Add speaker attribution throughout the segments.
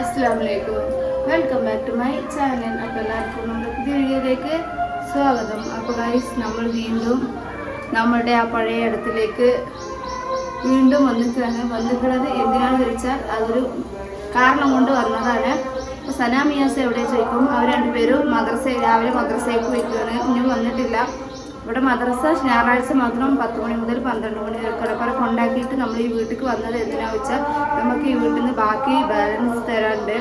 Speaker 1: അസ്സാം വലൈക്കും welcome back to my channel അപ്പോൾ എല്ലാവർക്കും നമ്മുടെ പുതിയ വീഡിയോയിലേക്ക് സ്വാഗതം. അപ്പോൾ ഗൈസ് നമ്മൾ വീണ്ടും നമ്മുടെ ആ പഴയ ഇടത്തിലേക്ക് വീണ്ടും വന്നിട്ടാണ് വന്നിട്ടുള്ളത്. എന്തിനാണെന്ന് ചോദിച്ചാൽ അതൊരു കാരണം കൊണ്ട് വന്നതാണ്. അപ്പോൾ സനാമിയാസ് എവിടെ ചോദിക്കും? അവർ രണ്ടുപേരും മദ്രസ രാവിലെ മദ്രസയ്ക്ക് പോയിട്ടാണ്. ഇനി വന്നിട്ടില്ല. ഇവിടെ മദ്രസ ഞായറാഴ്ച മാത്രം പത്ത് മണി മുതൽ പന്ത്രണ്ട് മണി വരെ കിടപ്പറ കൊണ്ടാക്കിയിട്ട് നമ്മൾ ഈ വീട്ടിലേക്ക് വന്നത് എന്തിനാ വെച്ചാൽ നമുക്ക് ഈ വീട്ടിൽ നിന്ന് ബാക്കി ബാലൻസ് തരാണ്ട്.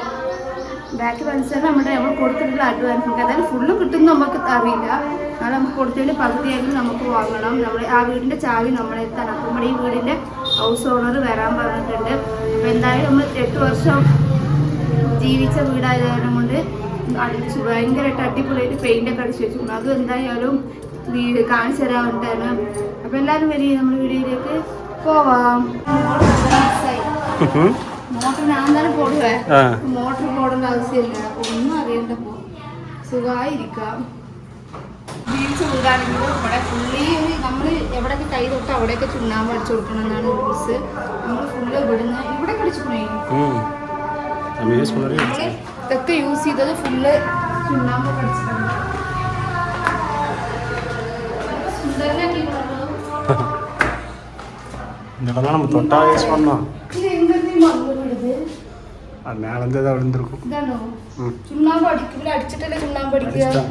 Speaker 1: ബാക്കി ബാലൻസ് നമ്മുടെ നമ്മൾ കൊടുത്തിട്ടുള്ള അഡ്വാൻസ് നമുക്ക് അതായത് ഫുള്ള് കിട്ടുമെന്ന് നമുക്ക് അറിയില്ല. അതായത് നമുക്ക് കൊടുത്തതിൽ പകുതിയായാലും നമുക്ക് വാങ്ങണം. നമ്മൾ ആ വീടിന്റെ ചാവി നമ്മളെ എത്താൻ അപ്പം നമ്മുടെ ഈ വീടിന്റെ ഹൗസ് ഓണർ വരാൻ പറഞ്ഞിട്ടുണ്ട്. അപ്പോൾ എന്തായാലും നമ്മൾ എട്ട് വർഷം ജീവിച്ച വീടായത് കൊണ്ട് അടിച്ചു ഭയങ്കരമായിട്ട് അടിപൊളിയായിട്ട് പെയിന്റ് ഒക്കെ അടിച്ചു വെച്ചു അത് എന്തായാലും വീട് കാണിച്ചു തരാൻ ഉണ്ടായിരുന്നു അപ്പൊ എല്ലാരും വരി നമ്മുടെ വീഡിയോയിലേക്ക് പോവാം. മോട്ടർ ഞാൻ തന്നെ പോടുവേ. മോട്ടർ പോടേണ്ട ആവശ്യമില്ല. ഒന്നും അറിയണ്ട പോ. സുഖമായിരിക്കാം ബീച്ച് ചൂടാണെങ്കിലും ഇവിടെ ഫുള്ളി നമ്മൾ എവിടെയൊക്കെ കൈ തൊട്ട് അവിടെയൊക്കെ ചുണ്ണാമ്പ് അടിച്ചു കൊടുക്കണം എന്നാണ് റൂൾസ് നമ്മൾ ഫുള്ള് ഇവിടുന്ന് ഇവിടെ കടിച്ചു ഇതൊക്കെ യൂസ് ചെയ്തത് ഫുള്ള് ചുണ്ണാമ്പ് കടിച്ചിട്ടുണ്ട്
Speaker 2: இதெல்லாம் நம்ம தொட்டா யூஸ் பண்ணோம்
Speaker 1: ഇത് എങ്ങനത്തെ മണ്ണ് വീണത്?
Speaker 2: அது மேலேருந்து தான் விழுந்திருக்கும்
Speaker 1: ഇതാണോ
Speaker 2: ம்
Speaker 1: ചുണ്ണാമ്പ് അടിക്കില്ല അടിച്ചിട്ടല്ലേ ചുണ്ണാമ്പ് അടിക്കുക
Speaker 2: അടിച്ചിട്ടാ.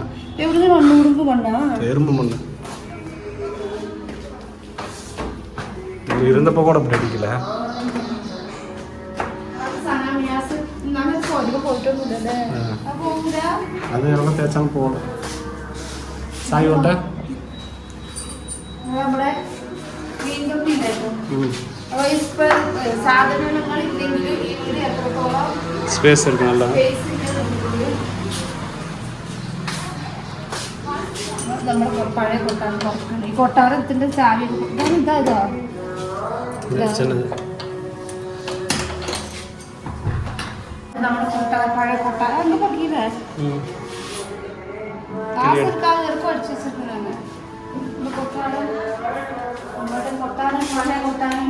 Speaker 1: എവിടുന്ന് മണ്ണ് ഉറുമ്പ് മണ്ണാ
Speaker 2: எறும்பு மண் இது இருந்தப்போ கூட அப்படி அடிக்கல
Speaker 1: അത് സനാമിയാസ് എന്നാലും അധികം പോയിട്ടൊന്നുമില്ലല്ലേ
Speaker 2: ആ.
Speaker 1: നമ്മളെ വീണ്ടും സ്പേസ് എടുക്കണല്ലോ കൊട്ടാരത്തിന്റെ ചാവി ഇതാ ഇതാ. കൊട്ടാരം നമ്മുടെ കൊട്ടാനും പഴയ കൊട്ടാരം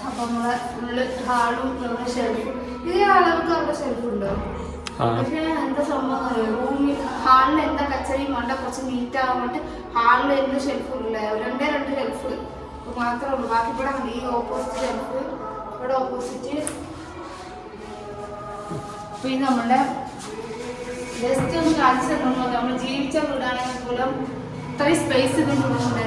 Speaker 1: അപ്പൊ നമ്മളെ ഫുള്ള് ഹാളും നമ്മുടെ ഷെൽഫും ഇതേ അളവൊക്കെ അവിടെ ഷെൽഫ് പക്ഷേ എന്താ സംഭവം റൂമിൽ ഹാളിൽ എന്താ കച്ചറി വേണ്ട കുറച്ച് നീറ്റ് ആവാൻ വേണ്ടി ഹാളിൽ എന്ത് ഷെൽഫ് ഇല്ല രണ്ടേ രണ്ട് ഷെൽഫ് മാത്രമേ ഉള്ളൂ. ബാക്കി ഇവിടെ ഈ ഓപ്പോസിറ്റ് ഷെൽഫ് ഇവിടെ ഓപ്പോസിറ്റ് പിന്നെ നമ്മുടെ ജസ്റ്റ് ഒന്ന് കാണിച്ചു തന്നു നമ്മൾ ജീവിച്ച വീടാണെങ്കിൽ പോലും ഇത്രയും സ്പേസ് കൊണ്ട്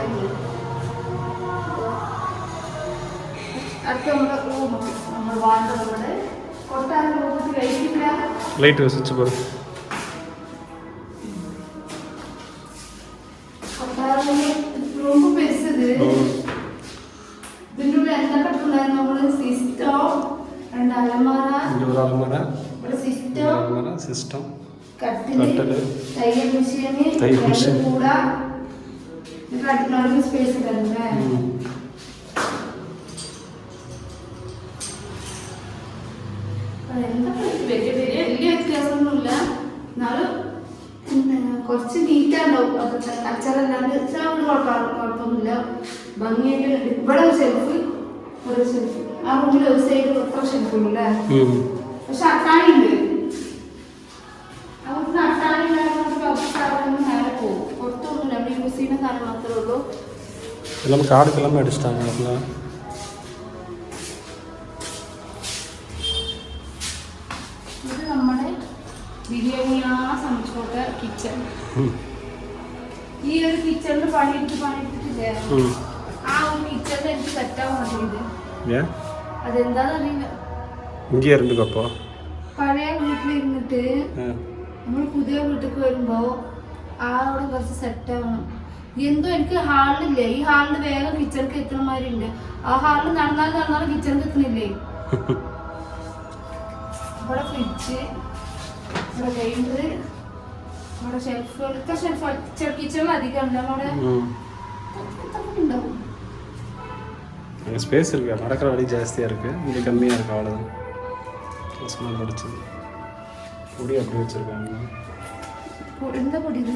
Speaker 1: ലൈറ്റ് സ്വിച്ച് സിസ്റ്റം. സിസ്റ്റം.
Speaker 2: കട്ടിൽ
Speaker 1: തയ്യൽ മെഷീന്
Speaker 2: തയ്യൽ മെഷീൻ.
Speaker 1: കൂട. അടുക്കള സ്പേസ് ഉണ്ടായിരുന്നേ
Speaker 2: ம்
Speaker 1: എന്തൊക്കെ വലിയ വലിയ വലിയ വ്യത്യാസമൊന്നുമില്ല. എന്നാലും കുറച്ച് നീറ്റാണ്ടാവും അത് കച്ചറല്ലാണ്ട് ചാവിട് കുഴപ്പമില്ല കുഴപ്പമൊന്നുമില്ല. ഭംഗിയായിട്ട്. ഇവിടെ ഒരു ഷെൽഫ് ഒരു സെൽഫ് ആ റൂമിൽ ഒരു സൈഡ് എത്ര
Speaker 2: ம்
Speaker 1: പക്ഷെ അട്ടാണി ഉണ്ട് അവർക്ക് അട്ടാണി ഉണ്ടാകുന്ന നേരെ പോകും പുറത്തൊന്നുമില്ല നമ്മൾ യൂസ് ചെയ്യുന്ന സാധനം മാത്രമേ ഉള്ളൂ
Speaker 2: எல்லாமே காடு கிளம்பி அடிச்சிட்டாங்க அப்படிலாம்
Speaker 1: ഇത് നമ്മുടെ ബിരിയാണിയാ സംസ്കൃത കിച്ചൺ
Speaker 2: ம்
Speaker 1: ഈ ഒരു കിച്ചണിൽ പണിയെടുത്ത് പണിയെടുത്തിട്ടില്ലേ
Speaker 2: ம்
Speaker 1: ആ ഒരു കിച്ചണിൽ എനിക്ക് സെറ്റാവാൻ വേണ്ടിയത്
Speaker 2: ஏன்
Speaker 1: അതെന്താന്ന് അറിയില്ല
Speaker 2: இங்கேயே இருந்துக்கோ அப்போ
Speaker 1: പഴയ വീട്ടിലിരുന്നിട്ട്
Speaker 2: ஆ
Speaker 1: നമ്മൾ പുതിയ വീട്ടിലേക്ക് വരുമ്പോ ആ അവിടെ കുറച്ച് സെറ്റ് ആവണം എന്തോ എനിക്ക് ഹാളിലില്ലേ ഈ ഹാളിൽ വേഗം കിച്ചണിക്ക് എത്തുന്ന മാതിരി ഉണ്ട് ആ ഹാളിൽ നടന്നാൽ നടന്നാലും കിച്ചണിക്ക് എത്തുന്നില്ലേ ഇവിടെ ഫ്രിഡ്ജ് ഇവിടെ ഗ്രൈൻഡർ ഇവിടെ ഷെൽഫ് ഇത്ര ഷെൽഫ് കിച്ചണിൽ അധികം ഉണ്ട് നമ്മുടെ
Speaker 2: ம்
Speaker 1: ഇത്രയൊക്കെ ഉണ്ടാവും
Speaker 2: அங்கே ஸ்பேஸ் இருக்கு நடக்கிற வழி ஜாஸ்தியாக இருக்குது இங்கே கம்மியாக இருக்கு அவ்வளோதான் சும்மா படிச்சது பொடி அப்படி வச்சுருக்காங்க
Speaker 1: പൊ- എന്താ പൊടി ഇത്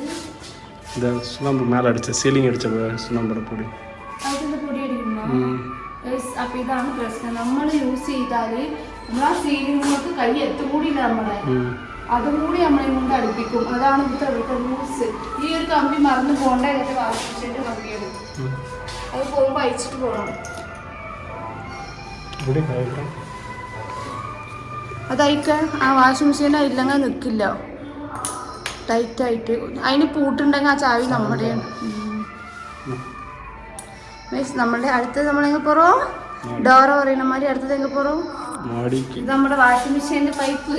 Speaker 2: இந்த சுண்ணாம்பு மேலே அடித்த சீலிங் அடித்த சுண்ணாம்போட பொடி
Speaker 1: അതിന്റെ പൊടി അടിക്കണോ
Speaker 2: ம்
Speaker 1: Guys, അപ്പൊ ഇതാണ് പ്രശ്നം നമ്മൾ യൂസ് ചെയ്താല് നമ്മൾ ആ സീലിംഗ് കൈ എത്തും കൂടിയില്ല നമ്മളെ
Speaker 2: ഉം.
Speaker 1: അതും കൂടി നമ്മളെ കൊണ്ട് അടുപ്പിക്കും അതാണ് ഇവിടുത്തെ ഇവിടുത്തെ റൂൾസ് ഈ ഒരു കമ്പി മറന്നു പോകേണ്ട ഇതിന്റെ വാഷിംഗ് മെഷീന്റെ കമ്പിയാണ്
Speaker 2: ഉം.
Speaker 1: അത് പോകുമ്പോൾ അയച്ചിട്ട് പോകണം
Speaker 2: ഇവിടെ കഴിക്കാം
Speaker 1: അതയക്ക ആ വാഷിംഗ് മെഷീൻ ഇല്ലെങ്കിൽ നിൽക്കില്ല ടൈറ്റ് ആയിട്ട്. അതിന് പൂട്ടുണ്ടെങ്കിൽ ആ ചാവി നമ്മുടെയാണ് മീൻസ് നമ്മുടെ അടുത്തത് നമ്മളെങ്ങ് പോറോ? ഡോറ പറയുന്ന മാതിരി അടുത്തത് എങ്ങ് പോറോ? നമ്മുടെ വാഷിംഗ് മെഷീന്റെ പൈപ്പ്.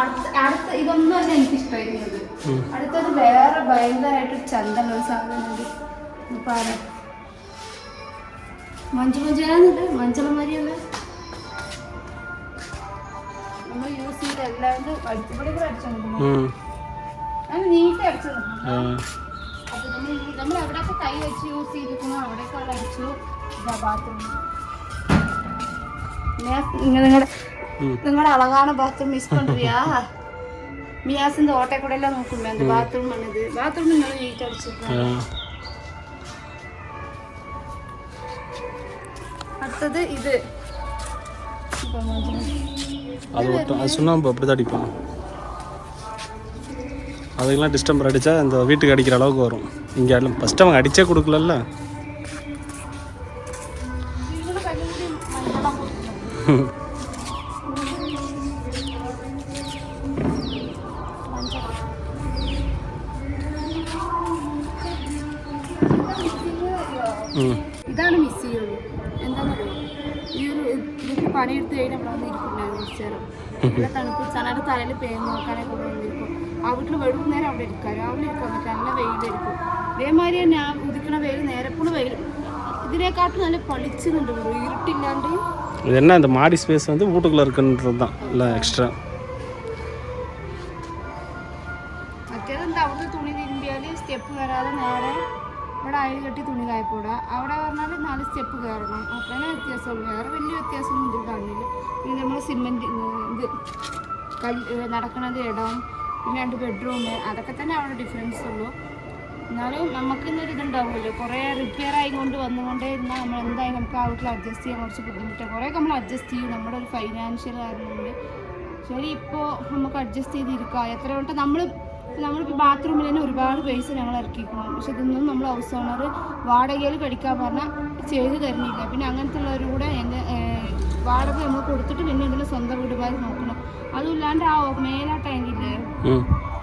Speaker 1: അടുത്ത അടുത്ത ഇതൊന്നും അല്ല എനിക്ക് ഇഷ്ടമായിരുന്നത്. അടുത്തത് വേറെ ഭയങ്കരമായിട്ട് ചന്തമുള്ള ഒരു സാധനമുണ്ട് പാട. മഞ്ചു മഞ്ചാന്നുണ്ട് മഞ്ചള മരിയല്ല നിങ്ങളുടെ നിങ്ങളുടെ അളകാണ് ബാത്റൂം മിസ് കൊണ്ടുപോയാ മിയാസിന്റെ ഓട്ടെ കൂടെ എല്ലാം നോക്കുമ്പോ ബാത്റൂം ആണിത് ബാത്റൂം നിങ്ങൾ നീറ്റ്
Speaker 2: അടിച്ചിട്ടുണ്ട്
Speaker 1: അടുത്തത് ഇത്. ഇപ്പൊ
Speaker 2: அது ஒட்டும் அது சுண்ணாம்பு அப்படி தான் அடிப்பான் அதுக்கெல்லாம் டிஸ்டம்பர் அடித்தா இந்த வீட்டுக்கு அடிக்கிற அளவுக்கு வரும். இங்கே எல்லாம் ஃபஸ்ட்டு அவங்க அடித்தே கொடுக்கலல்ல? ம்
Speaker 1: നേരം നല്ല തണുപ്പ് ചനയുടെ തലയിൽ പേര് നോക്കാനൊക്കെ ഇവിടെ വന്നിരിക്കും ആ വീട്ടിൽ വൈകുന്നേരം അവിടെ ഇരിക്കാം രാവിലെ ഇരിക്കാൻ പറ്റില്ല നല്ല വെയിലായിരിക്കും ഇതേമാതിരി തന്നെ ആ ഉദിക്കണ വെയിൽ നേരെപ്പോഴും വെയിൽ ഇതിനെക്കാട്ടും നല്ല പളിച്ചുന്നുണ്ട് ഇവിടെ ഇരുട്ടില്ലാണ്ട്
Speaker 2: இது என்ன இந்த மாடி ஸ்பேஸ் வந்து வீட்டுக்குள்ளே இருக்குன்றது தான் இல்லை எக்ஸ்ட்ரா
Speaker 1: അയൽ കെട്ടി തുണി കായപ്പോടുക. അവിടെ പറഞ്ഞാൽ നാല് സ്റ്റെപ്പ് കയറണം. അത്രേ വ്യത്യാസമുള്ളൂ. വേറെ വലിയ വ്യത്യാസമൊന്നും ഇതിൽ കാണില്ല പിന്നെ നമ്മൾ സിമെന്റ് ഇത് കല്ല് നടക്കണത് ഇടം പിന്നെ രണ്ട് ബെഡ്റൂം അതൊക്കെ തന്നെ അവിടെ ഡിഫറൻസ് ഉള്ളൂ. എന്നാലും നമുക്ക് ഇന്നൊരു ഇതുണ്ടാവുമല്ലോ. കുറേ റിപ്പയർ ആയിക്കൊണ്ട് വന്നുകൊണ്ടേ ഇരുന്നാൽ നമ്മൾ എന്തായാലും നമുക്ക് ആ വീട്ടിൽ അഡ്ജസ്റ്റ് ചെയ്യാൻ കുറച്ച് ബുദ്ധിമുട്ടാണ് കുറേ നമ്മൾ അഡ്ജസ്റ്റ് ചെയ്യും. നമ്മുടെ ഒരു ഫൈനാൻഷ്യൽ കാരണം ശരി ഇപ്പോൾ നമുക്ക് അഡ്ജസ്റ്റ് ചെയ്തിരിക്കാം. എത്ര കൊണ്ട് നമ്മൾ നമ്മളിപ്പോൾ ബാത്റൂമിൽ തന്നെ ഒരുപാട് പൈസ ഞങ്ങൾ ഇറക്കിക്കണം പക്ഷെ ഇതൊന്നും നമ്മൾ ഹൗസ് ഓണർ വാടകയിൽ കഴിക്കാൻ പറഞ്ഞാൽ ചെയ്തു തരുന്നില്ല. പിന്നെ അങ്ങനത്തെ ഉള്ളവരുടെ എന്റെ വാടക നമ്മൾ കൊടുത്തിട്ട് പിന്നെ ഇതിന്റെ സ്വന്തം വീടുകാർ നോക്കണം. അതുമില്ലാണ്ട് ആ മേലാ ടാങ്കില്ലേ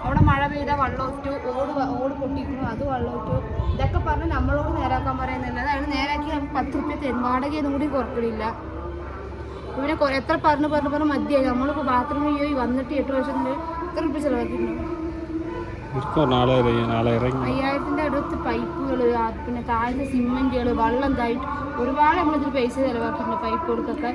Speaker 1: അവിടെ മഴ പെയ്താൽ വെള്ളമൊറ്റു ഓട് ഓട് പൊട്ടിക്കുന്നു അത് വെള്ളമൊറ്റു ഇതൊക്കെ പറഞ്ഞ് നമ്മളോട് നേരാക്കാൻ പറയുന്നില്ല. അതാണ് നേരാക്കി നമുക്ക് പത്ത് റുപ്യ തരും. വാടകയൊന്നും കൂടി കുറക്കണില്ല പിന്നെ എത്ര പറഞ്ഞു പറഞ്ഞു പറഞ്ഞ് മതിയായി. നമ്മളിപ്പോൾ ബാത്റൂമിൽ പോയി വന്നിട്ട് എട്ട് വർഷത്തിൽ എത്ര റുപ്യ ചിലവാക്കിയിരുന്നു
Speaker 2: இருக்கும் நாலாயிரம் நாலாயிரம்
Speaker 1: അയ്യായിരത്തിൻ്റെ അടുത്ത് പൈപ്പുകൾ പിന്നെ താഴത്തെ സിമെൻറ്റുകൾ വെള്ളം തായിട്ട് ഒരുപാട് നമ്മളിതിൽ പൈസ ചിലവാക്കിയിട്ടുണ്ട് പൈപ്പുകൾക്കൊക്കെ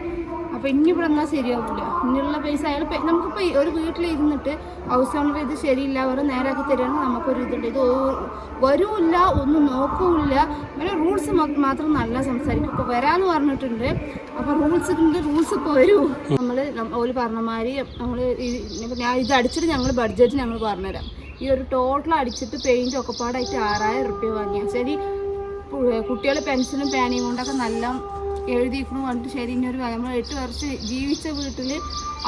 Speaker 1: അപ്പോൾ ഇനി ഇവിടെ എന്നാൽ ശരിയാവില്ല ഇനിയുള്ള പൈസ അയാൾ നമുക്കിപ്പോൾ ഒരു വീട്ടിൽ ഇരുന്നിട്ട് ഹൗസ് ഓണർ ഇത് ശരിയില്ല അവർ നേരാക്കി തരുകയാണെങ്കിൽ നമുക്കൊരു ഇതുണ്ട് ഇത് ഒ- വരൂല്ല ഒന്നും നോക്കൂല്ല പിന്നെ റൂൾസ് മാത്രം നല്ല സംസാരിക്കും ഇപ്പോൾ വരാമെന്ന് പറഞ്ഞിട്ടുണ്ട് അപ്പോൾ റൂൾസ് ഉണ്ട് റൂൾസ് ഇപ്പോൾ വരൂ നമ്മൾ ഒരു പറഞ്ഞ മാതിരി നമ്മൾ ഞാൻ ഇത് അടിച്ചിട്ട് ഞങ്ങൾ ബഡ്ജറ്റ് ഞങ്ങൾ പറഞ്ഞുതരാം ഈ ഒരു ടോട്ടൽ അടിച്ചിട്ട് പെയിന്റും ഒക്കെ പാടായിട്ട് ആറായിരം റുപ്യ വാങ്ങിയാൽ ശരി കുട്ടികൾ പെൻസിലും പേനയും കൊണ്ടൊക്കെ നല്ല എഴുതിയിരിക്കണു പറഞ്ഞിട്ട് ശരി ഇനി ഒരു നമ്മൾ എട്ട് വർഷം ജീവിച്ച വീട്ടിൽ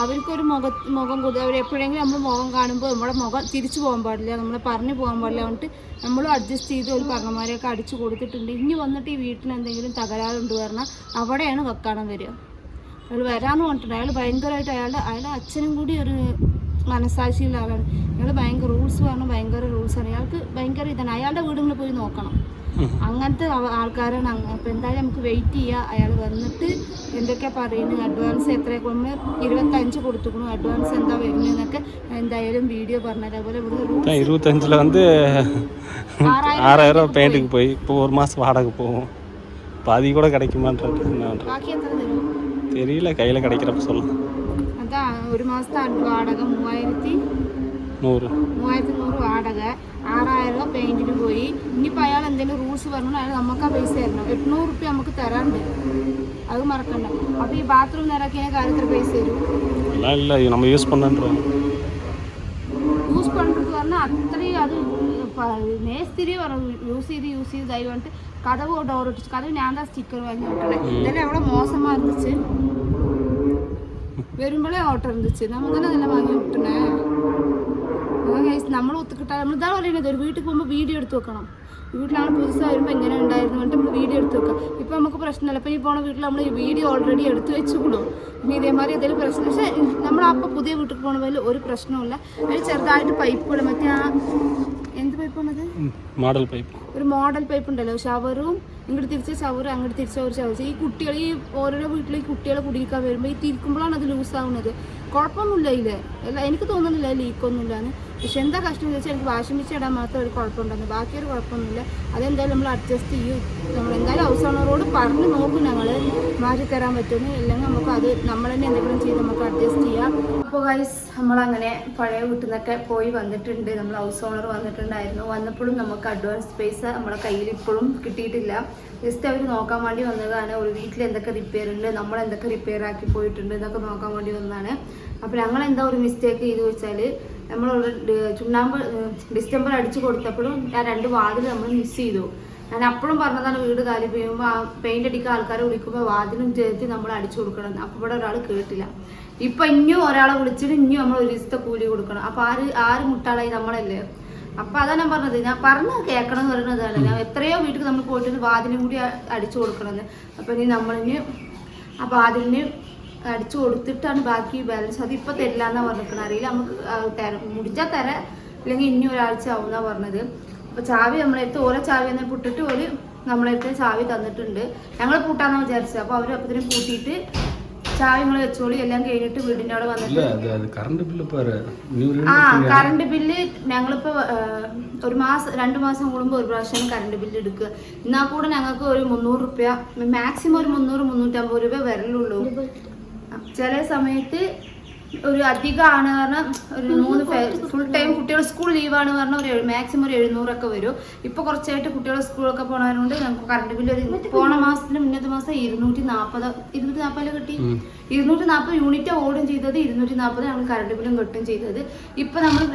Speaker 1: അവർക്കൊരു മുഖ മുഖം കൊടുത്ത് അവർ എപ്പോഴെങ്കിലും നമ്മൾ മുഖം കാണുമ്പോൾ നമ്മുടെ മുഖം തിരിച്ചു പോകാൻ പാടില്ല നമ്മളെ പറഞ്ഞു പോകാൻ പാടില്ല എന്നിട്ട് നമ്മളും അഡ്ജസ്റ്റ് ചെയ്ത് ഒരു പറഞ്ഞമാരെയൊക്കെ അടിച്ചു കൊടുത്തിട്ടുണ്ട്. ഇനി വന്നിട്ട് ഈ വീട്ടിൽ എന്തെങ്കിലും തകരാറുണ്ട് പറഞ്ഞാൽ അവിടെയാണ് വെക്കാണം വരിക. അയാൾ വരാമെന്ന് പറഞ്ഞിട്ടുണ്ട്. അയാൾ ഭയങ്കരമായിട്ട് അയാളുടെ അയാളുടെ അച്ഛനും കൂടി ഒരു മനസാക്ഷിയുള്ള ആളാണ് അയാൾ ഭയങ്കര റൂൾസ് പറഞ്ഞാൽ ഭയങ്കര റൂൾസാണ് അയാൾക്ക് ഭയങ്കര ഇതാണ് അയാളുടെ വീടുകളിൽ പോയി നോക്കണം അങ്ങനത്തെ അവ- ആൾക്കാരാണ് അങ്ങ് അപ്പോൾ എന്തായാലും നമുക്ക് വെയിറ്റ് ചെയ്യുക അയാൾ വന്നിട്ട് എന്തൊക്കെയാ പറയുന്നത് അഡ്വാൻസ് എത്രയൊക്കെ നമ്മൾ ഇരുപത്തഞ്ച് കൊടുത്തുക്കണു അഡ്വാൻസ് എന്താ വരുന്നതെന്നൊക്കെ എന്തായാലും വീഡിയോ പറഞ്ഞുതരാം അതുപോലെ ഇവിടെ റൂൾസ്
Speaker 2: தான் இருபத்தஞ்சில் வந்து
Speaker 1: ஆறாயிரம்
Speaker 2: ஆறாயிரம் பெயிண்ட்டுக்கு போய் இப்போ ஒரு மாதம் வாடகை போகும் பாதி கூட கிடைக்குமான்றது என்ன பண்ணுறது
Speaker 1: ബാക്കി എത്ര തരും
Speaker 2: தெரியல கையில் கிடைக்கிறப்ப சொல்லலாம்
Speaker 1: അത് ഒരു മാസത്തെ വാടക മൂവായിരത്തി
Speaker 2: നൂറ്.
Speaker 1: മൂവായിരത്തി നൂറ് വാടക ആറായിരം രൂപ പെയിന്റിന് പോയി. ഇനിയിപ്പോൾ അയാൾ എന്തെങ്കിലും റൂൾസ് പറഞ്ഞു അയാൾ നമുക്ക് ആ പൈസ തരണം. എട്ടുന്നൂറ് റുപ്യ നമുക്ക് തരാണ്ട് അത് മറക്കണ്ട. അപ്പോൾ ഈ ബാത്റൂം നിറക്കിയ കാര്യത്തിൽ പൈസ തരും?
Speaker 2: നമ്മൾ യൂസ് പണ്ടോം
Speaker 1: യൂസ് പണ്ടത് പറഞ്ഞാൽ അത്രയും അത് മേസ്തിരി പറഞ്ഞു. യൂസ് ചെയ്ത് യൂസ് ചെയ്ത് ആയി പറഞ്ഞിട്ട് കഥവ് ഡോർ ഒട്ടിച്ചു കഥവ് ഞാൻ സ്റ്റിക്കർ വാങ്ങി വിട്ടണേ ഇതെല്ലാം അവിടെ മോശമാർപ്പിച്ച് വരുമ്പോഴേ ഓർഡർ ഇരുந்துச்சு നമുക്കന്നെ തന്നെ വാങ്ങി വിട്ടണേ. നമ്മൾ ഒത്തുകിട്ടാൻ നമ്മൾ ഇതാ പറയുന്നത് ഒരു വീട്ടിൽ പോകുമ്പോൾ വീഡിയോ എടുത്ത് വെക്കണം. വീട്ടിലാണ് പുതുസായി വരുമ്പോൾ എങ്ങനെ ഉണ്ടായിരുന്നു എന്നിട്ട് നമ്മൾ വീഡിയോ എടുത്ത് വെക്കാം. ഇപ്പം നമുക്ക് പ്രശ്നമില്ല. ഇപ്പം ഈ പോണ വീട്ടിൽ നമ്മൾ ഈ വീഡിയോ ഓൾറെഡി എടുത്ത് വെച്ചുകൊള്ളൂ ഇനി ഇതേമാതിരി എന്തെങ്കിലും പ്രശ്നം പക്ഷേ നമ്മൾ അപ്പോൾ പുതിയ വീട്ടിൽ പോകണമെങ്കിൽ ഒരു പ്രശ്നമില്ല അതിൽ ചെറുതായിട്ട് പൈപ്പുകൾ മറ്റേ ആ എന്ത് പൈപ്പാണ്
Speaker 2: മോഡൽ പൈപ്പ്
Speaker 1: ഒരു മോഡൽ പൈപ്പ് ഉണ്ടല്ലോ ഷവറും ഇങ്ങോട്ട് തിരിച്ച ചവർ അങ്ങോട്ട് തിരിച്ച ഒരു ഷവർ ഈ കുട്ടികൾ ഈ ഓരോരോ വീട്ടിൽ ഈ കുട്ടികളെ കുടിയിരിക്കാൻ വരുമ്പോൾ ഈ തിരിക്കുമ്പോഴാണ് അത് ലൂസ് ആവുന്നത്. കുഴപ്പമൊന്നുമില്ല ഇതിൽ എനിക്ക് തോന്നുന്നില്ല ലീക്കൊന്നുമില്ലാന്ന് പക്ഷെ എന്താ കഷ്ടം എന്ന് വെച്ചാൽ എനിക്ക് വാഷിംഗ് മെഷീൻ ഇടാൻ മാത്രം ഒരു കുഴപ്പമുണ്ടെന്ന് ഒരു കുഴപ്പമൊന്നുമില്ല. അതെന്തായാലും നമ്മൾ അഡ്ജസ്റ്റ് ചെയ്യും. നമ്മൾ എന്തായാലും ഹൗസ് ഓണറോട് പറഞ്ഞ് നോക്കും ഞങ്ങൾ മാറ്റിത്തരാൻ പറ്റുമെന്ന്. ഇല്ലെങ്കിൽ നമുക്ക് അത് നമ്മൾ തന്നെ എന്തെങ്കിലും ചെയ്ത് നമുക്ക് അഡ്ജസ്റ്റ് ചെയ്യാം. അപ്പോൾ ഗൈസ് നമ്മളങ്ങനെ പഴയ വീട്ടിൽ നിന്നൊക്കെ പോയി വന്നിട്ടുണ്ട്. നമ്മൾ ഹൗസ് ഓണർ വന്നിട്ടുണ്ടായിരുന്നു. വന്നപ്പോഴും നമുക്ക് അഡ്വാൻസ് പൈസ നമ്മുടെ കയ്യിൽ ഇപ്പോഴും കിട്ടിയിട്ടില്ല. ജസ്റ്റ് അവർ നോക്കാൻ വേണ്ടി വന്നതാണ്. ഒരു വീട്ടിൽ എന്തൊക്കെ റിപ്പയർ ഉണ്ട് നമ്മൾ എന്തൊക്കെ റിപ്പയർ ആക്കി പോയിട്ടുണ്ട് എന്നൊക്കെ നോക്കാൻ വേണ്ടി വന്നതാണ്. അപ്പോൾ ഞങ്ങൾ എന്താ ഒരു മിസ്റ്റേക്ക് ചെയ്തു വെച്ചാൽ നമ്മൾ ചുണ്ണാമ്പ് ഡിസ്റ്റംബർ അടിച്ചു കൊടുത്തപ്പോഴും ആ രണ്ട് വാതിൽ നമ്മൾ മിസ് ചെയ്തു. ഞാൻ അപ്പോഴും പറഞ്ഞതാണ് വീട് കാലി ചെയ്യുമ്പോൾ ആ പെയിന്റ് അടിക്കാൻ ആൾക്കാരെ വിളിക്കുമ്പോൾ വാതിലും ചേർത്ത് നമ്മൾ അടിച്ചു കൊടുക്കണം. അപ്പോൾ ഇവിടെ ഒരാൾ കേട്ടില്ല. ഇപ്പൊ ഇനിയും ഒരാളെ വിളിച്ചിട്ട് ഇനിയും നമ്മൾ ഒരു ദിവസത്തെ കൂലി കൊടുക്കണം. അപ്പൊ ആര് ആര് മുട്ടാളായി നമ്മളല്ലേ? അപ്പൊ അതാണ് ഞാൻ പറഞ്ഞത്. ഞാൻ പറഞ്ഞ് കേൾക്കണം എന്ന് പറയുന്നതാണ് ഞാൻ എത്രയോ വീട്ടിൽ നമ്മൾ പോയിട്ട് വാതിലും കൂടി അടിച്ചു കൊടുക്കണമെന്ന് അപ്പൊ ഇനി നമ്മളിന് ആ വാതിലിന് അടിച്ചു കൊടുത്തിട്ടാണ് ബാക്കി ബാലൻസ് അത് ഇപ്പൊ തരില്ലാന്നാ എന്നാണ് പറഞ്ഞിരിക്കണ. അറിയില്ല നമുക്ക് തര മുടിച്ചാൽ തര അല്ലെങ്കിൽ ഇനി ഒരാഴ്ച ആവും എന്നാണ് പറഞ്ഞത്. അപ്പൊ ചാവി നമ്മളെടുത്ത് ഓരോ ചാവി തന്നെ പുട്ടിട്ട് ഒരു നമ്മളെടുത്ത് ചാവി തന്നിട്ടുണ്ട്. ഞങ്ങൾ പൂട്ടാന്ന് വിചാരിച്ചത്. അപ്പൊ അവർ അപ്പത്തിനും കൂട്ടിയിട്ട് ചാവി നിങ്ങൾ വെച്ചോളി. എല്ലാം കഴിഞ്ഞിട്ട് വീടിന്റെ അവിടെ വന്നിട്ട് ആ കറണ്ട് ബില്ല് ഞങ്ങളിപ്പോ ഒരു മാസം രണ്ടു മാസം കൂടുമ്പോ ഒരു പ്രാവശ്യം കറണ്ട് ബില്ല് എടുക്കുക. എന്നാ കൂടെ ഞങ്ങൾക്ക് ഒരു മുന്നൂറ് റുപ്യ മാക്സിമം ഒരു മുന്നൂറ് മുന്നൂറ്റമ്പത് രൂപ വരലുള്ളൂ. ചില സമയത്ത് ഒരു അധികമാണ് പറഞ്ഞ ഒരു മൂന്ന് ഫുൾ ടൈം കുട്ടികളുടെ സ്കൂൾ ലീവാണ് പറഞ്ഞ ഒരു മാക്സിമം ഒരു എഴുന്നൂറൊക്കെ വരും. ഇപ്പൊ കുറച്ചായിട്ട് കുട്ടികളുടെ സ്കൂളൊക്കെ പോണതുകൊണ്ട് ഞങ്ങൾക്ക് കറണ്ട് ബില്ല് പോണ മാസത്തിന് മുന്നത്തെ മാസം ഇരുന്നൂറ്റി നാൽപ്പത് ഇരുന്നൂറ്റി നാൽപ്പതിൽ കിട്ടി? ഇരുന്നൂറ്റി നാൽപ്പത് യൂണിറ്റ് ഓടും ചെയ്തത് ഇരുന്നൂറ്റി നാൽപ്പത് ഞങ്ങൾ കറണ്ട് ബില്ലും കിട്ടും ചെയ്തത്. ഇപ്പൊ നമ്മൾ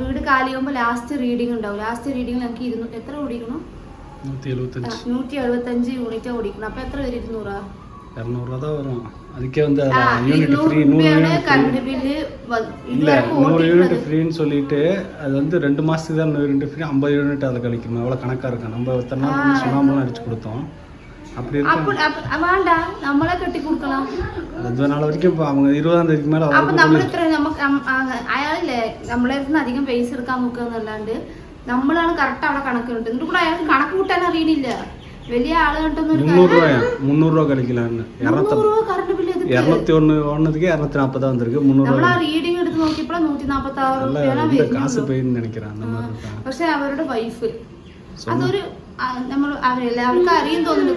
Speaker 1: വീട് കാലിയാകുമ്പോൾ ലാസ്റ്റ് റീഡിംഗ് ഉണ്ടാവും. ലാസ്റ്റ് റീഡിംഗ് ഞങ്ങൾക്ക് ഇരുന്നൂറ്റി എത്ര ഓടിക്കണം? നൂറ്റി എഴുപത്തഞ്ച്. യൂണിറ്റ് ഓടിക്കണം. അപ്പൊ എത്ര പേര് ഇരുന്നൂറാ?
Speaker 2: இரநூறுவா தான் வரும் அதுக்கே வந்து
Speaker 1: ആ,
Speaker 2: யூனிட்
Speaker 1: ഇരുന്നൂറ്
Speaker 2: ஃப்ரீ நூறு
Speaker 1: രൂപയാണ്
Speaker 2: யூனிட்
Speaker 1: കറണ്ട് ബില്ല് വ-
Speaker 2: இல்ல
Speaker 1: ഇതുവരെ
Speaker 2: நூறு யூனிட்
Speaker 1: ഓടിക്കുന്നത്
Speaker 2: ஃப்ரீன்னு சொல்லிட்டு அது வந்து ரெண்டு மாசத்துக்கு தான் நூறு யூனிட் ஃப்ரீ ஐம்பது யூனிட் அதில் கழிக்கணும் எவ்வளோ கணக்காக இருக்கும் நம்ம இத்தனை நாள் வந்து சுண்ணாம்பெல்லாம் அடிச்சு கொடுத்தோம் அப்படி இருக்கு
Speaker 1: അപ്പൊ അപ്പൊ- വേണ്ട നമ്മളെ കെട്ടി കൊടുക്കണം
Speaker 2: அது நாள் வரைக்கும் இப்போ அவங்க இருபதாம் தேதிக்கு மேலே
Speaker 1: അപ്പൊ നമ്മൾ ഇത്ര നമുക്ക് അം- ആ, അയാളില്ലേ നമ്മളെ അടുത്ത് അധികം പൈസ എടുക്കാൻ നോക്കുക എന്നല്ലാണ്ട് നമ്മളാണ് കറക്റ്റ് അവിടെ കണക്ക് കിട്ടുന്നത് എന്നിട്ട് കൂടെ അയാൾക്ക് കണക്ക് കൂട്ടാൻ അറിയണില്ല വലിയ ആൾ രൂപ നമ്മൾ ആ റീഡിങ് എടുത്ത് കാശ് അവരുടെ വൈഫ് നമ്മൾ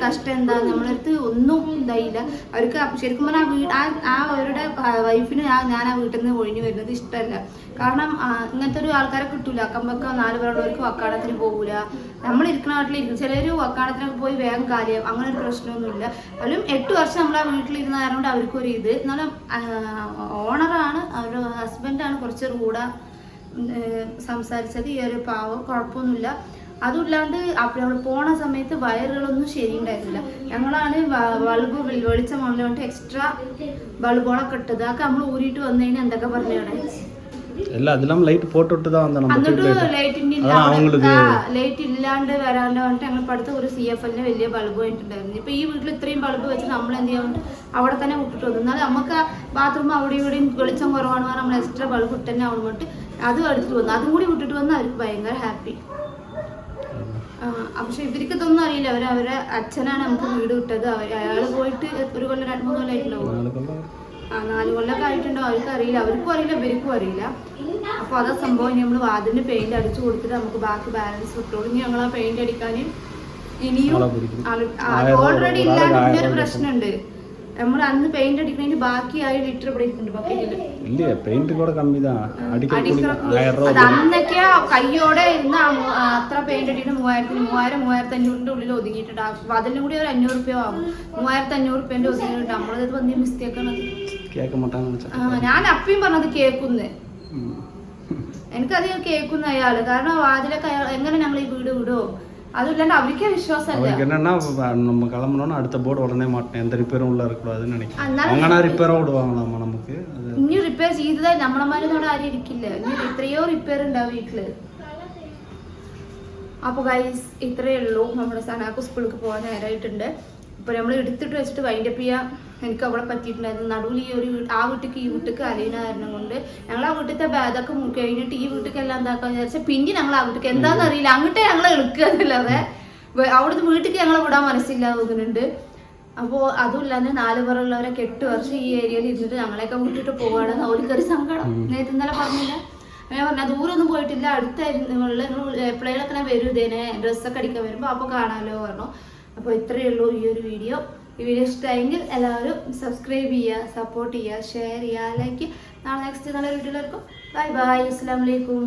Speaker 1: കഷ്ടം എന്താ. നമ്മളടുത്ത് ഒന്നും ഇതായില്ല. അവർക്ക് ശരിക്കും പറഞ്ഞാൽ ആ വീട് ആ അവരുടെ വൈഫിന് ഞാൻ ആ വീട്ടിൽ നിന്ന് ഒഴിഞ്ഞു വരുന്നത് ഇഷ്ടമല്ല. കാരണം ഇങ്ങനത്തെ ഒരു ആൾക്കാരെ കിട്ടൂല. അക്കമ്പക്ക നാല് പേരുള്ളവർക്ക് വക്കാടത്തിന് പോകൂല നമ്മൾ ഇരിക്കുന്ന നാട്ടിലിരിക്കും ചിലർ വക്കാടത്തിനൊക്കെ പോയി വേഗം കാര്യം അങ്ങനെ ഒരു പ്രശ്നമൊന്നുമില്ല. അവരും എട്ട് വർഷം നമ്മൾ ആ വീട്ടിലിരുന്ന കാരണം കൊണ്ട് അവർക്കൊരു ഇത്. എന്നാലും ഓണറാണ് അവരുടെ ഹസ്ബൻഡാണ് കുറച്ച് ഏഹ് സംസാരിച്ചത്. ഈ ഒരു പാവം കുഴപ്പമൊന്നുമില്ല. അതുമില്ലാണ്ട് നമ്മൾ പോണ സമയത്ത് വയറുകളൊന്നും ശരിയുണ്ടായിരുന്നില്ല. ഞങ്ങളാണ് ബൾബ് വെളി- വെളിച്ചം കൊണ്ടുകൊണ്ട് എക്സ്ട്രാ ബൾബുകളൊക്കെ ഇട്ടത്. അതൊക്കെ നമ്മൾ ഊരിയിട്ട് വന്നു കഴിഞ്ഞാൽ എന്തൊക്കെ പറഞ്ഞാണ്
Speaker 2: இல்ல அதெல்லாம் லைட் போட்டுட்டு தான் அந்த நம்ம അതാണ് അവങ്ങൾ
Speaker 1: ലൈറ്റ് ഇല്ലാണ്ട് വരാണ്ട് പറഞ്ഞിട്ട് ഞങ്ങൾ അടുത്ത ഒരു സി എഫ് എല്ലിന് വലിയ ബൾബ് വേണ്ടിട്ടുണ്ടായിരുന്നു ഇപ്പൊ ഈ വീട്ടിൽ ഇത്രയും ബൾബ് വെച്ച് നമ്മൾ എന്ത് ചെയ്യാണ്ട് അവിടെ തന്നെ വിട്ടിട്ട് വന്നു. എന്നാൽ നമുക്ക് ബാത്റൂം അവിടെ ഇവിടെയും വെളിച്ചം കുറവാണ് നമ്മൾ എക്സ്ട്രാ ബൾബ് ഇട്ട് തന്നെ അവിടെ കൊണ്ട് അതും എടുത്തിട്ട് വന്നു. അതും കൂടി വിട്ടിട്ട് വന്ന് അവർക്ക് ഭയങ്കര ഹാപ്പി പക്ഷെ ഇവർക്ക് അറിയില്ല. അവർ അവരെ അച്ഛനാണ് നമുക്ക് വീട് വിട്ടത്. അവർ അയാൾ പോയിട്ട് ഒരു കൊല്ലം രണ്ട് മൂന്ന് കൊല്ലമായിട്ടുണ്ടാവും നാല് കൊല്ലമൊക്കെ ആയിട്ടുണ്ടോ? അവർക്ക് അറിയില്ല. അവർക്കും അറിയില്ല ഇവർക്കും അറിയില്ല. അപ്പോൾ അതാ സംഭവം. ഇനി നമ്മൾ വാതിലിന് പെയിന്റ് അടിച്ചു കൊടുത്തിട്ട് നമുക്ക് ബാക്കി ബാലൻസ് കിട്ടുള്ളൂ ഇനി ഞങ്ങൾ ആ പെയിന്റ് അടിക്കാൻ ഇനിയും. ഓൾറെഡി ഇല്ലാതെ ഒരു പ്രശ്നമുണ്ട്. പെയിന്റ് ബാക്കി ആയി ലിറ്റർ ഇല്ല? പെയിന്റ് കയ്യോടെ ഇന്ന് അത്ര പെയിന്റ് അടിക്കുന്ന മൂവായിരത്തിന് മൂവായിരം മൂവായിരത്തി അഞ്ഞൂറിന്റെ ഉള്ളിൽ ഒതുങ്ങിയിട്ടുണ്ട് അതിലും കൂടി ഒരു അഞ്ഞൂറ് രൂപ ആകും മൂവായിരത്തി അഞ്ഞൂറ് രൂപേന്റെ ഒതുങ്ങിയിട്ടുണ്ട് നമ്മളത് വന്നിയ
Speaker 2: മിസ്റ്റേക്കാണ്
Speaker 1: ഞാൻ അപ്പയും പറഞ്ഞത് കേൾക്കുന്നേ. എനിക്കധികം കേൾക്കുന്ന അയാൾ. കാരണം അതിലൊക്കെ എങ്ങനെ ഞങ്ങൾ ഈ വീട് വിടുവോ അതുമില്ലാണ്ട് അവർക്ക് വിശ്വാസമല്ല
Speaker 2: அவருக்கு என்னன்னா வ- நம்ம கிளம்பணும்னு அடுத்த போர்டு உடனே மாட்டேன் எந்த ரிப்பேரும் உள்ள இருக்கக்கூடாதுன்னு நினைக்கிறேன்
Speaker 1: എന്നാലും
Speaker 2: அவங்கன்னா ரிப்பேரும் விடுவாங்களாமா நமக்கு அது
Speaker 1: ഇനി റിപ്പയർ ചെയ്തതായി നമ്മളമാരൊന്നും ആരും ഇരിക്കില്ല ഇനി എത്രയോ റിപ്പയർ ഉണ്ടാവും വീട്ടില് അപ്പൊ ഗൈസ് ഇത്രയേ ഉള്ളൂ നമ്മുടെ സനാക്ക് സ്കൂളിലേക്ക് പോകാൻ നേരമായിട്ടുണ്ട് ഇപ്പൊ നമ്മൾ എടുത്തിട്ട് വെച്ചിട്ട് വൈൻഡപ്പ് ചെയ്യാൻ എനിക്ക് അവിടെ പറ്റിയിട്ടുണ്ടായിരുന്നു. നടുവിൽ ഈ ഒരു ആ വീട്ടിക്ക് ഈ വീട്ടിക്ക് അലീന കാരണം കൊണ്ട് ഞങ്ങൾ ആ വീട്ടിലത്തെ ബാധൊക്കെ കഴിഞ്ഞിട്ട് ഈ വീട്ടിക്ക് എല്ലാം എന്താക്കാന്ന് വിചാരിച്ച പിന്നെ ഞങ്ങൾ ആ വീട്ടിക്ക്. എന്താണെന്ന് അറിയില്ല. അങ്ങോട്ടേ ഞങ്ങൾ എടുക്കുക എന്നല്ലാതെ അവിടുത്തെ വീട്ടിക്ക് ഞങ്ങളെ വിടാൻ മനസ്സില്ല തോന്നുന്നുണ്ട്. അപ്പോൾ അതുമില്ലാതെ നാല് പേരുള്ളവരൊക്കെ എട്ട് വർഷം ഈ ഏരിയയിൽ ഇരുന്നിട്ട് ഞങ്ങളെയൊക്കെ വിട്ടിട്ട് പോവുകയാണെന്ന് അവർക്കൊരു സങ്കടം. നേരത്തെ ഇന്നലെ പറഞ്ഞില്ല? ഞാൻ പറഞ്ഞ ദൂരൊന്നും പോയിട്ടില്ല. അടുത്തായിരുന്നു. നിങ്ങൾ എപ്പോഴേലൊക്കെ ഞാൻ വരും ഇതേനെ. ഡ്രസ്സൊക്കെ അടിക്കാൻ വരുമ്പോൾ അപ്പോൾ കാണാമല്ലോ പറഞ്ഞു. അപ്പോൾ ഇത്രയേ ഉള്ളൂ ഈ ഒരു വീഡിയോ. ഈ വീഡിയോ ഇഷ്ടമായെങ്കിൽ എല്ലാവരും സബ്സ്ക്രൈബ് ചെയ്യുക സപ്പോർട്ട് ചെയ്യുക ഷെയർ ചെയ്യുക ലൈക്ക് നാളെ നെക്സ്റ്റ് നല്ല വീഡിയോയിലായിരിക്കും ബൈ ബൈ അസ്സാം വലൈക്കും